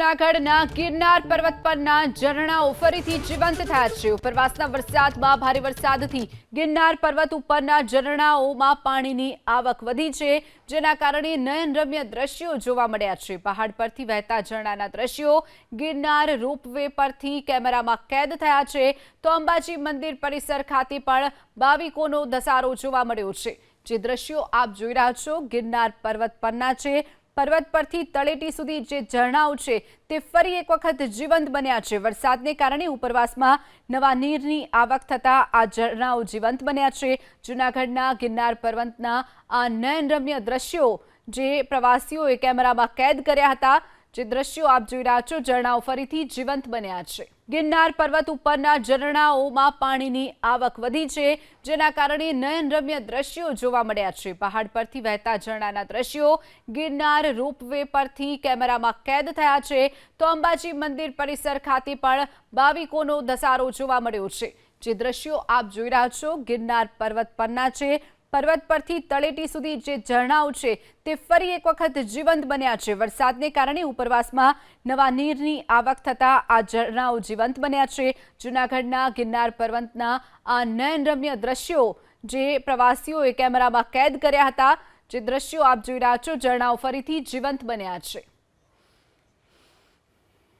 જૂનાગઢના ગિરનાર પર્વત પરના ઝરણાઓ ફરીથી જીવંત થયા છે. ઉપરવાસના વરસાદમાં ભારે વરસાદથી ગિરનાર પર્વત ઉપરના ઝરણાઓમાં પાણીની આવક વધી છે, જેના કારણે નયનરમ્ય દ્રશ્યો જોવા મળ્યા છે. પહાડ પરથી વહેતા ઝરણાના દ્રશ્યો ગિરનાર રોપવે પરથી કેમેરામાં કેદ થયા છે. તો અંબાજી મંદિર પરિસર ખાતે પણ ભાવિકોનો ધસારો જોવા મળ્યો છે. જે દ્રશ્યો આપ જોઈ રહ્યા છો, ગિરનાર પર્વત પરના છે. પર્વત પરથી તળેટી સુધી જે ઝરણાઓ છે તે ફરી એક વખત જીવંત બન્યા છે. વરસાદને કારણે ઉપરવાસમાં નવા નીરની આવક થતાં આ ઝરણાઓ જીવંત બન્યા છે. જૂનાગઢના ગિરનાર પર્વતના આ નયનરમ્ય દ્રશ્યો જે પ્રવાસીઓએ કેમેરામાં કેદ કર્યા હતા જે દ્રશ્યો આપ જોઈ રહ્યા છો, ઝરણાઓ ફરીથી જીવંત બન્યા છે. ગિરનાર પર્વત ઉપરના ઝરણાઓમાં પાણીની આવક વધી છે, જેના કારણે નયનરમ્ય દ્રશ્યો જોવા મળ્યા છે. પહાડ પરથી વહેતા ઝરણાના દ્રશ્યો ગિરનાર રોપવે પરથી કેમેરામાં કેદ થયા છે. તો અંબાજી મંદિર પરિસર ખાતે પણ ભાવિકોનો ધસારો જોવા મળ્યો છે. જે દ્રશ્યો આપ જોઈ રહ્યા છો, ગિરનાર પર્વત પરના છે પર્વત પરથી તળેટી સુધી જે ઝરણાઓ છે તે ફરી એક વખત જીવંત બન્યા છે. વરસાદને કારણે ઉપરવાસમાં નવા નીરની આવક થતાં આ ઝરણાઓ જીવંત બન્યા છે. જૂનાગઢના ગિરનાર પર્વતના આ નયનરમ્ય દ્રશ્યો જે પ્રવાસીઓએ કેમેરામાં કેદ કર્યા હતા, જે દ્રશ્યો આપ જોઈ રહ્યા છો, ઝરણાઓ ફરીથી જીવંત બન્યા છે.